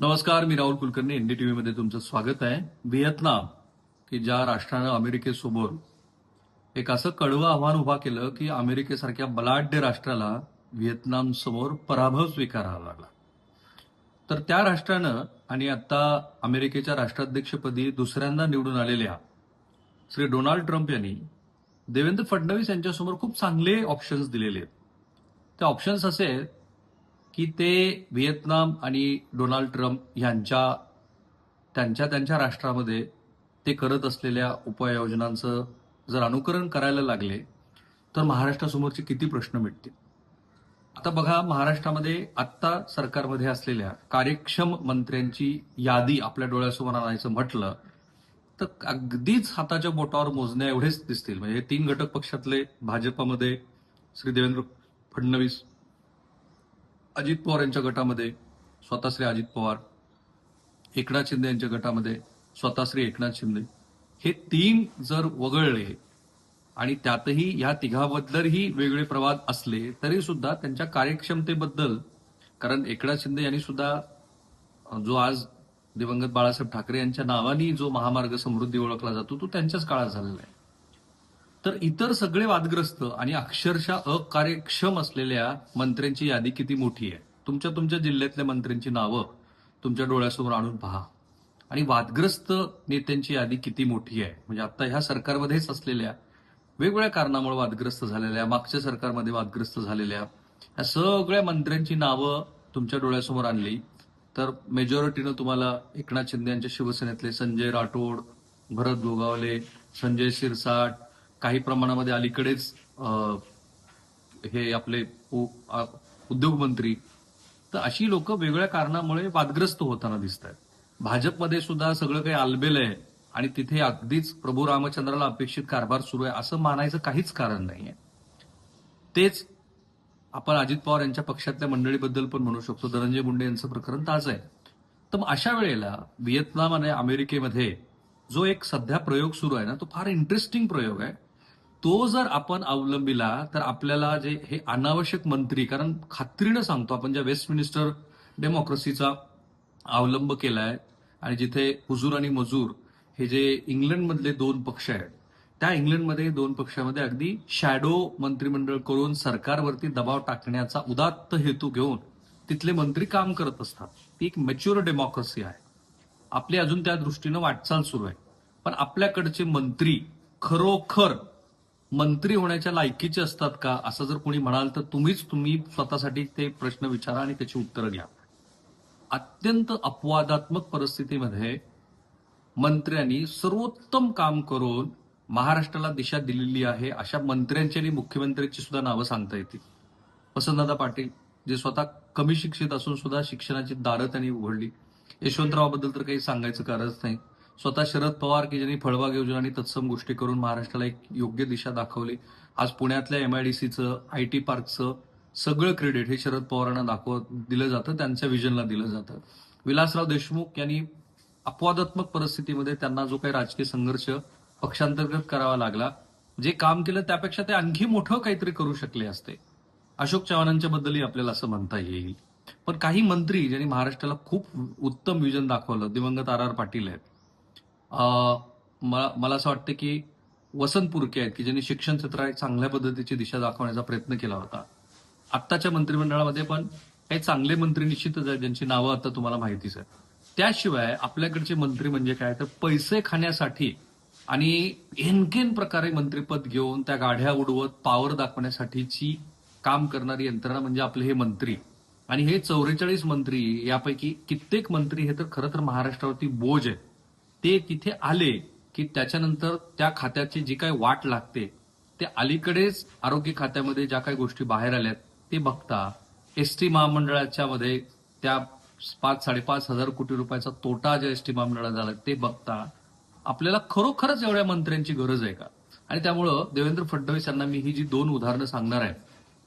नमस्कार मी राहुल कुलकर्णी एनडीटीव्ही मध्ये तुमचं स्वागत आहे. व्हिएतनाम की ज्या राष्ट्रानं अमेरिकेसमोर एक असं कडवं आव्हान उभा केलं की अमेरिकेसारख्या बलाढ्य राष्ट्राला व्हिएतनाम समोर पराभव स्वीकारावा लागला. तर त्या राष्ट्रानं आणि आता अमेरिकेच्या राष्ट्राध्यक्षपदी दुसऱ्यांदा निवडून आलेल्या श्री डोनाल्ड ट्रम्प यांनी देवेंद्र फडणवीस यांच्यासमोर खूप चांगले ऑप्शन्स दिलेले आहेत. ते ऑप्शन्स असे आहेत की ते व्हिएतनाम आणि डोनाल्ड ट्रम्प यांच्या त्यांच्या त्यांच्या राष्ट्रामध्ये ते करत असलेल्या उपाययोजनांचं जर अनुकरण करायला लागले तर महाराष्ट्रासमोरचे किती प्रश्न मिटतील? आता बघा महाराष्ट्रामध्ये आत्ता सरकारमध्ये असलेल्या कार्यक्षम मंत्र्यांची यादी आपल्या डोळ्यासमोर आणायचं म्हटलं तर अगदीच हाताच्या बोटावर मोजण्या एवढेच दिसतील. म्हणजे तीन घटक पक्षातले भाजपमध्ये श्री देवेंद्र फडणवीस अजित पवार यांच्या गटामध्ये स्वतः श्री अजित पवार एकनाथ शिंदे यांच्या गटामध्ये स्वतः श्री एकनाथ शिंदे. हे तीन जर वगळले आणि त्यातही ह्या तिघाबद्दलही वेगळे प्रवाद असले तरी सुद्धा त्यांच्या कार्यक्षमतेबद्दल कारण एकनाथ शिंदे यांनी सुद्धा जो आज दिवंगत बाळासाहेब ठाकरे यांच्या नावाने जो महामार्ग समृद्धी ओळखला जातो तो त्यांच्याच काळात झालेला आहे. तर इतर सगळे वादग्रस्त आणि अक्षरशः अकार्यक्षम असलेल्या मंत्र्यांची यादी किती मोठी आहे? तुमच्या तुमच्या जिल्ह्यातल्या मंत्र्यांची नावं तुमच्या डोळ्यासमोर आणून पहा. आणि वादग्रस्त नेत्यांची यादी किती मोठी आहे? म्हणजे आता ह्या सरकारमध्येच असलेल्या वेगवेगळ्या कारणामुळे वादग्रस्त झालेल्या मागच्या सरकारमध्ये वादग्रस्त झालेल्या या सगळ्या मंत्र्यांची नावं तुमच्या डोळ्यासमोर आणली. तर मेजॉरिटीनं तुम्हाला एकनाथ शिंदे यांच्या शिवसेनेतले संजय राठोड भरत गोगावले संजय शिरसाट काही प्रमाणामध्ये अलीकडेच हे आपले उ- मंत्री उद्योगमंत्री तर अशी लोक वेगळ्या कारणामुळे वादग्रस्त होताना दिसत आहेत भाजपमध्ये सुद्धा सगळं काही आलबेल आहे आणि तिथे अगदीच प्रभू रामचंद्राला अपेक्षित कारभार सुरू आहे असं मानायचं काहीच कारण नाहीये. तेच आपण अजित पवार यांच्या पक्षातल्या मंडळीबद्दल पण म्हणू शकतो. धनंजय मुंडे यांचं प्रकरण ताज आहे. तर मग अशा वेळेला व्हिएतनाम आणि अमेरिकेमध्ये जो एक सध्या प्रयोग सुरू आहे ना तो फार इंटरेस्टिंग प्रयोग आहे. तो जर आपण अवलंबिला तर आपल्याला जे हे अनावश्यक मंत्री कारण खात्रीनं सांगतो आपण ज्या वेस्टमिनिस्टर डेमोक्रेसीचा अवलंब केलाय आणि जिथे हुजूर आणि मजूर हे जे इंग्लंडमधले दोन पक्ष आहेत त्या इंग्लंडमध्ये दोन पक्षामध्ये अगदी शॅडो मंत्रिमंडळ करून सरकारवरती दबाव टाकण्याचा उदात्त हेतू घेऊन तिथले मंत्री काम करत असतात. ती एक मॅच्युअर डेमोक्रेसी आहे. आपली अजून त्या दृष्टीनं वाटचाल सुरू आहे. पण आपल्याकडचे मंत्री खरोखर मंत्री होण्याच्या लायकीचे असतात का? असं जर कोणी म्हणाल तर तुम्हीच तुम्ही स्वतःसाठी ते प्रश्न विचारा आणि त्याची उत्तरं घ्या. अत्यंत अपवादात्मक परिस्थितीमध्ये मंत्र्यांनी सर्वोत्तम काम करून महाराष्ट्राला दिशा दिलेली आहे अशा मंत्र्यांची आणि मुख्यमंत्र्यांची सुद्धा नावं सांगता येतील. वसंतदादा पाटील जे स्वतः कमी शिक्षित असून सुद्धा शिक्षणाची दारं त्यांनी उघडली. यशवंतरावाबद्दल तर काही सांगायचं कारणच नाही. स्वतः शरद पवार की ज्यांनी फळबाग योजना आणि तत्सम गोष्टी करून महाराष्ट्राला एक योग्य दिशा दाखवली. आज पुण्यातल्या एमआयडीसीचं आय टी पार्कचं सगळं क्रेडिट हे शरद पवारांना दाखव दिलं जातं त्यांच्या विजनला दिलं जातं. विलासराव देशमुख यांनी अपवादात्मक परिस्थितीमध्ये त्यांना जो काही राजकीय संघर्ष पक्षांतर्गत करावा लागला जे काम केलं त्यापेक्षा ते आणखी मोठं काहीतरी करू शकले असते. अशोक चव्हाणांच्या बद्दलही आपल्याला असं म्हणता येईल. पण काही मंत्री ज्यांनी महाराष्ट्राला खूप उत्तम विजन दाखवलं दिवंगत आर आर पाटील आहेत मला मला असं वाटतं की वसंत पुरके आहेत की ज्यांनी शिक्षण क्षेत्रात एक चांगल्या पद्धतीची दिशा दाखवण्याचा प्रयत्न केला होता. आत्ताच्या मंत्रिमंडळामध्ये पण काही चांगले मंत्री निश्चितच आहेत ज्यांची नावं आता तुम्हाला माहितीच आहे त्याशिवाय आपल्याकडचे मंत्री म्हणजे काय? तर पैसे खाण्यासाठी आणि एनकेन प्रकारे मंत्रीपद घेऊन त्या गाड्या उडवत पावर दाखवण्यासाठीची काम करणारी यंत्रणा म्हणजे आपले हे मंत्री. आणि हे चौवेचाळीस मंत्री यापैकी कित्येक मंत्री हे तर खरं तर महाराष्ट्रावरती बोज आहेत. ते तिथे आले की त्याच्यानंतर त्या खात्याची जी काही वाट लागते ते अलीकडेच आरोग्य खात्यामध्ये ज्या काही गोष्टी बाहेर आल्यात ते बघता एस टी महामंडळाच्या मध्ये त्या पाच साडेपाच हजार कोटी रुपयाचा तोटा ज्या एस टी महामंडळात झाला ते बघता आपल्याला खरोखरच एवढ्या मंत्र्यांची गरज आहे का? आणि त्यामुळं देवेंद्र फडणवीस यांना मी ही जी दोन उदाहरणं सांगणार आहे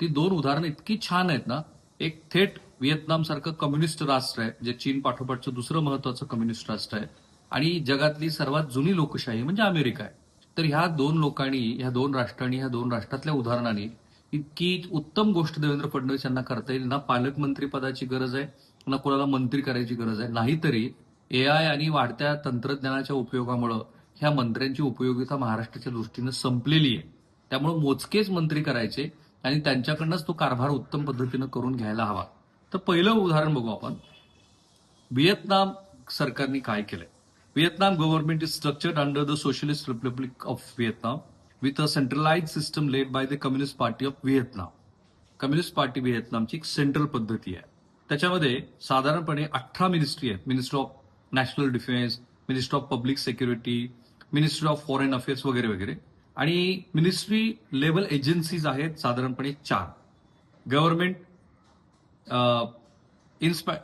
ती दोन उदाहरणं इतकी छान आहेत ना एक थेट व्हिएतनाम सारखं कम्युनिस्ट राष्ट्र आहे जे चीन पाठोपाठचं दुसरं महत्वाचं कम्युनिस्ट राष्ट्र आहे. आणि जगातली सर्वात जुनी लोकशाही म्हणजे अमेरिका आहे. तर ह्या दोन लोकांनी ह्या दोन राष्ट्रांनी ह्या दोन राष्ट्रातल्या उदाहरणांनी इतकी उत्तम गोष्ट देवेंद्र फडणवीस यांना करता येईल. ना पालकमंत्री पदाची गरज आहे ना कोणाला मंत्री करायची गरज आहे. नाहीतरी ए आय आणि वाढत्या तंत्रज्ञानाच्या उपयोगामुळं ह्या मंत्र्यांची उपयोगिता महाराष्ट्राच्या दृष्टीनं संपलेली आहे. त्यामुळे मोजकेच मंत्री करायचे आणि त्यांच्याकडनंच तो कारभार उत्तम पद्धतीनं करून घ्यायला हवा. तर पहिलं उदाहरण बघू आपण. व्हिएतनाम सरकारने काय केलंय? Vietnam government is structured under the socialist Republic of Vietnam with a centralized system led by the communist party of Vietnam. Communist party व्हिएतनामची एक सेंट्रल पद्धती आहे. त्याच्यामध्ये साधारणपणे अठरा मिनिस्ट्री आहेत. Minister of national defence minister of public security ministry of foreign affairs वगैरे वगैरे. आणि मिनिस्ट्री लेवल एजन्सीज आहेत साधारणपणे चार. Government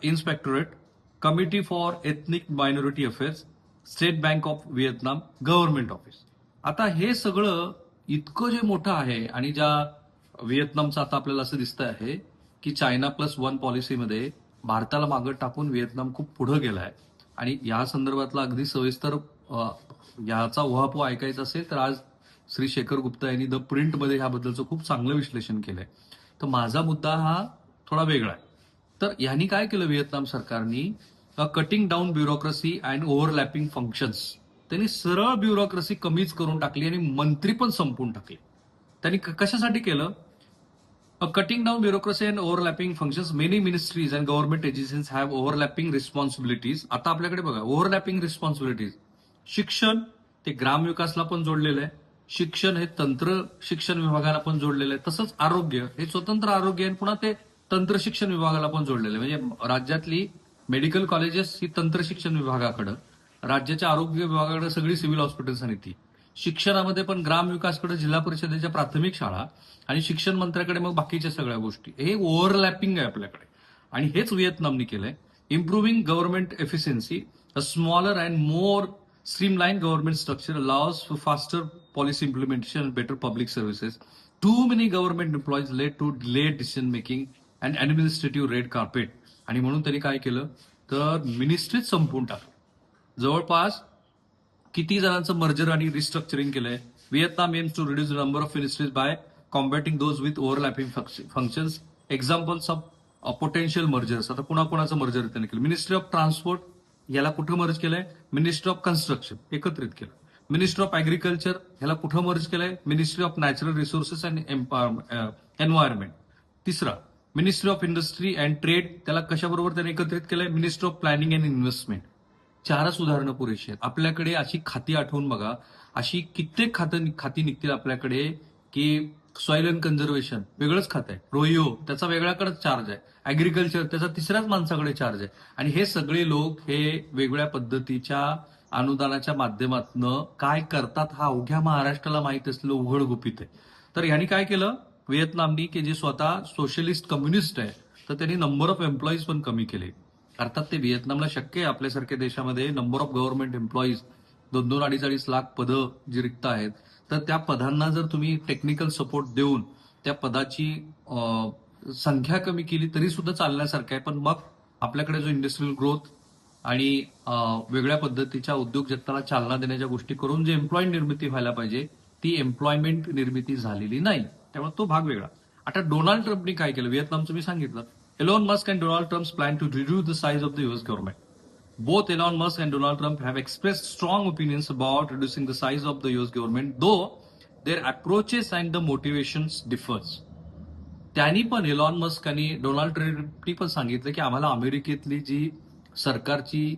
inspectorate committee for ethnic minority affairs state bank of Vietnam government office. आता हे सगळं इतकं जे मोठं आहे आणि ज्या व्हिएतनामचं आता आपल्याला असं दिसतं आहे की चायना प्लस वन पॉलिसीमध्ये भारताला मागं टाकून व्हिएतनाम खूप पुढे गेलाय. आणि या संदर्भातला अगदी सविस्तर याचा उहापोह ऐकायचा असेल तर आज श्री शेखर गुप्ता यांनी द प्रिंटमध्ये ह्याबद्दलचं खूप चांगलं विश्लेषण केलंय. तर माझा मुद्दा हा थोडा वेगळा आहे. तर यांनी काय केलं व्हिएतनाम सरकारनी? Cutting down bureaucracy and overlapping functions त्यांनी सरळ ब्युरोक्रेसी कमीच करून टाकली आणि मंत्री पण संपवून टाकले. त्यांनी क- कशासाठी केलं? Cutting down bureaucracy and overlapping functions many ministries and government agencies have overlapping responsibilities आता आपल्याकडे बघा ओव्हरलॅपिंग रिस्पॉन्सिबिलिटीज शिक्षण ते ग्रामविकासला पण जोडलेलं आहे. शिक्षण हे तंत्र शिक्षण विभागाला पण जोडलेलं आहे. तसंच आरोग्य हे स्वतंत्र आरोग्य आहे आणि पुन्हा ते तंत्र शिक्षण विभागाला पण जोडलेलं आहे. म्हणजे राज्यातली मेडिकल कॉलेजेस ही तंत्र शिक्षण विभागाकडं राज्याच्या आरोग्य विभागाकडे सगळी सिव्हिल हॉस्पिटल्स आणि ती. शिक्षणामध्ये पण ग्राम विकासकडे जिल्हा परिषदेच्या प्राथमिक शाळा आणि शिक्षण मंत्र्याकडे मग बाकीच्या सगळ्या गोष्टी. हे ओव्हरलॅपिंग आहे आपल्याकडे. आणि हेच व्हिएतनामने केलंय. Improving government efficiency a smaller and more streamline government structure allows for faster policy implementation better public services too many government employees lead to to decision making and administrative red carpet आणि म्हणून त्यांनी काय केलं? तर मिनिस्ट्रीच संपवून टाकलं. जवळपास किती जणांचं मर्जर आणि रिस्ट्रक्चरिंग केलंय? Vietnam aims to reduce the number of ministries by combating those with overlapping functions examples of potential mergers आता कुणाकुणाचं मर्जर त्यांनी केलं? मिनिस्ट्री ऑफ ट्रान्सपोर्ट याला कुठं मर्ज केलंय? मिनिस्ट्री ऑफ कन्स्ट्रक्शन एकत्रित केलं. मिनिस्ट्री ऑफ अॅग्रिकल्चर ह्याला कुठं मर्ज केलंय? Ministry of natural resources and environment तिसरा. Ministry of industry and trade त्याला कशाबरोबर त्याने एकत्रित केलंय? Ministry of planning and investment चारच उदाहरणं पुरेशी आहेत. आपल्याकडे अशी खाती आठवून बघा. अशी कित्येक खातं खाती निघतील आपल्याकडे की सॉइल अँड कन्झर्वेशन वेगळंच खातं आहे. रोहिओ त्याचा वेगळ्याकडे चार्ज आहे. अॅग्रिकल्चर त्याचा तिसऱ्याच माणसाकडे चार्ज आहे. आणि हे सगळे लोक हे वेगळ्या पद्धतीच्या अनुदानाच्या माध्यमातून काय करतात हा अवघ्या महाराष्ट्राला माहीत असलेलं उघड गुपित आहे. तर यांनी काय केलं? व्हिएतनामनी की जे स्वतः सोशलिस्ट कम्युनिस्ट आहे तर त्यांनी नंबर ऑफ एम्प्लॉईज पण कमी केले. अर्थात ते व्हिएतनामला शक्य आहे आपल्यासारख्या देशामध्ये नंबर ऑफ गव्हर्नमेंट एम्प्लॉईज दोन दोन अडीच अडीच लाख पदं जी रिक्त आहेत तर त्या पदांना जर तुम्ही टेक्निकल सपोर्ट देऊन त्या पदाची संख्या कमी केली तरी सुद्धा चालण्यासारखं आहे. पण मग आपल्याकडे जो इंडस्ट्रियल ग्रोथ आणि वेगळ्या पद्धतीच्या उद्योग जगताला चालना देण्याच्या गोष्टी करून जे एम्प्लॉय निर्मिती व्हायला पाहिजे ती एम्प्लॉयमेंट निर्मिती झालेली नाही. त्यामुळे तो भाग वेगळा. आता डोनाल्ड ट्रम्पनी काय केलं? व्हिएतनामचं मी सांगितलं. Elon Musk and Donald Trump plan to reduce the size of the US government Both Elon Musk and Donald Trump have expressed strong opinions about reducing the size of the US government, though their approaches and the motivations differs. त्यांनी पण Elon Musk आणि Donald ट्रम्पनी पण सांगितलं की आम्हाला अमेरिकेतली जी सरकारची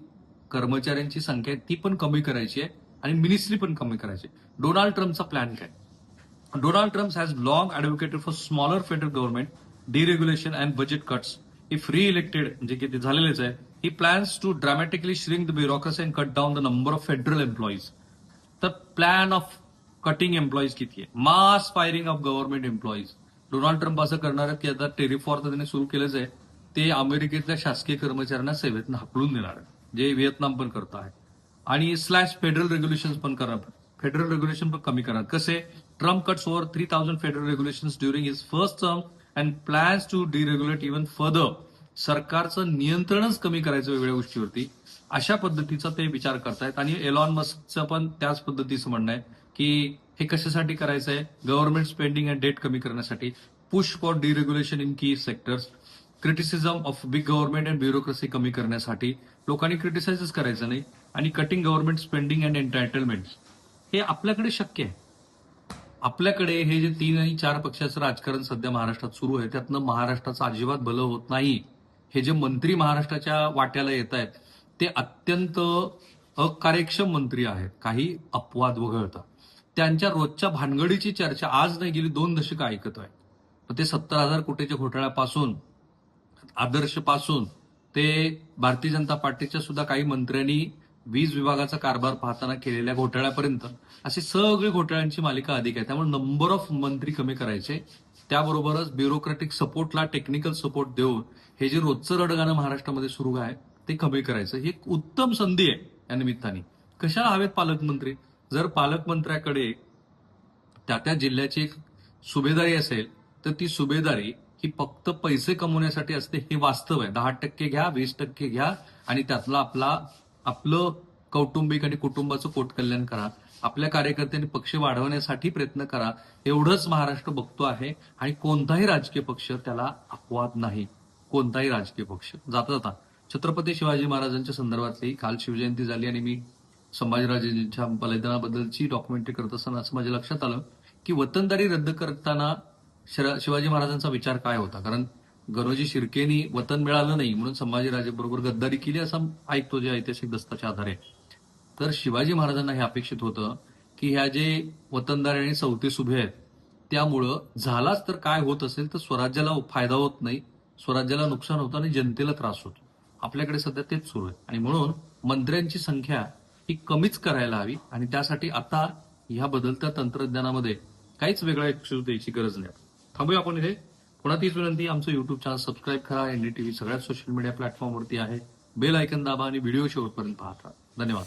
कर्मचाऱ्यांची संख्या आहे ती पण कमी करायची आहे आणि मिनिस्ट्री पण कमी करायची आहे. डोनाल्ड ट्रम्पचा प्लॅन काय? Donald Trump has long advocated for smaller federal government, deregulation and budget cuts. If re-elected, म्हणजे की ते झालेलेच आहे, he plans to dramatically shrink the bureaucracy and cut down the number of federal employees. तर plan of cutting employees किती आहे? Mass firing of government employees Donald Trump असं करणार आहेत की आता टेरिफॉर तर त्यांनी सुरू केलंच आहे. ते अमेरिकेतल्या शासकीय कर्मचाऱ्यांना सेवेतनं हाकलून देणार आहे जे व्हिएतनाम पण करत आहे आणि स्लॅश फेडरल रेग्युलेशन पण करणार फेडरल रेग्युलेशन पण कमी करणार कसे? Trump cuts over three thousand federal during his first first and and to to even even सरकारचं नियंत्रणच कमी करायचं वेगळ्या गोष्टीवरती. अशा पद्धतीचा ते विचार करतायत आणि एलॉन मस्कचं पण त्याच पद्धतीचं म्हणणं आहे की हे कशासाठी करायचं आहे गव्हर्नमेंट स्पेंडिंग अँड डेट कमी करण्यासाठी. Push for deregulation in key sectors criticism of big government and bureaucracy कमी करण्यासाठी. लोकांनी क्रिटिसाइजच करायचं नाही. आणि cutting government spending and entitlement हे आपल्याकडे शक्य आहे. आपल्याकडे हे जे तीन आणि चार पक्षाचं राजकारण सध्या महाराष्ट्रात सुरू आहे त्यातनं महाराष्ट्राचं अजिबात भलं होत नाही. हे जे मंत्री महाराष्ट्राच्या वाट्याला येत आहेत ते अत्यंत अकार्यक्षम मंत्री आहेत. काही अपवाद वगळता. त्यांच्या रोजच्या भानगडीची चर्चा आज नाही गेली दोन दशकं ऐकत आहे ते सत्तर हजार कोटीच्या घोटाळ्यापासून आदर्शपासून ते भारतीय जनता पार्टीच्या सुद्धा काही मंत्र्यांनी वीज विभागाचा कारभार पाहताना केलेल्या घोटाळ्यापर्यंत असे सगळे घोटाळ्यांची मालिका अधिक आहे. त्यामुळे नंबर ऑफ मंत्री कमी करायचे. त्याबरोबरच ब्युरोक्रॅटिक सपोर्टला टेक्निकल सपोर्ट देऊन हे जे रोजचं रडगाणं महाराष्ट्रामध्ये सुरू आहे ते कमी करायचं. ही एक उत्तम संधी आहे या निमित्ताने. कशाला हवेत पालकमंत्री? जर पालकमंत्र्याकडे त्या त्या जिल्ह्याची एक सुभेदारी असेल तर ती सुभेदारी ही फक्त पैसे कमवण्यासाठी असते हे वास्तव आहे. दहा टक्के घ्या वीस टक्के घ्या आणि त्यातला आपला आपलं कौटुंबिक आणि कुटुंबाचं पोटकल्याण करा. आपल्या कार्यकर्त्यांनी पक्ष वाढवण्यासाठी प्रयत्न करा. एवढंच महाराष्ट्र बघतो आहे आणि कोणताही राजकीय पक्ष त्याला अपवाद नाही. कोणताही राजकीय पक्ष. जाता जाता. छत्रपती शिवाजी महाराजांच्या संदर्भातली काल शिवजयंती झाली आणि मी संभाजीराजेंच्या बलिदानाबद्दलची डॉक्युमेंटरी करत असताना असं माझ्या लक्षात आलं की वतनदारी रद्द करताना शिवाजी महाराजांचा विचार काय होता? कारण गणोजी शिर्केनी वतन मिळालं नाही म्हणून संभाजीराजे बरोबर गद्दारी केली असं ऐकतो जे ऐतिहासिक दस्ताच्या आधारे. तर शिवाजी महाराजांना हे अपेक्षित होतं की ह्या जे वतनदारी आणि चौथीस उभे आहेत त्यामुळं झालाच तर काय होत असेल तर स्वराज्याला फायदा होत नाही स्वराज्याला नुकसान होतं आणि जनतेला त्रास होतो. आपल्याकडे सध्या तेच सुरू आहे. आणि म्हणून मंत्र्यांची संख्या ही कमीच करायला हवी आणि त्यासाठी आता ह्या बदलत्या तंत्रज्ञानामध्ये काहीच वेगळा एक्सक्यूज द्यायची गरज नाही. थांबूया आपण इथे. पुन्हा विनंती आमचं युट्यूब चॅनल सबस्क्राईब करा एनडीटीव्ही सगळ्या सोशल मीडिया प्लॅटफॉर्मवरती आहे. बेल ऐकन दाबा आणि व्हिडिओ शेवटपर्यंत पाहता धन्यवाद.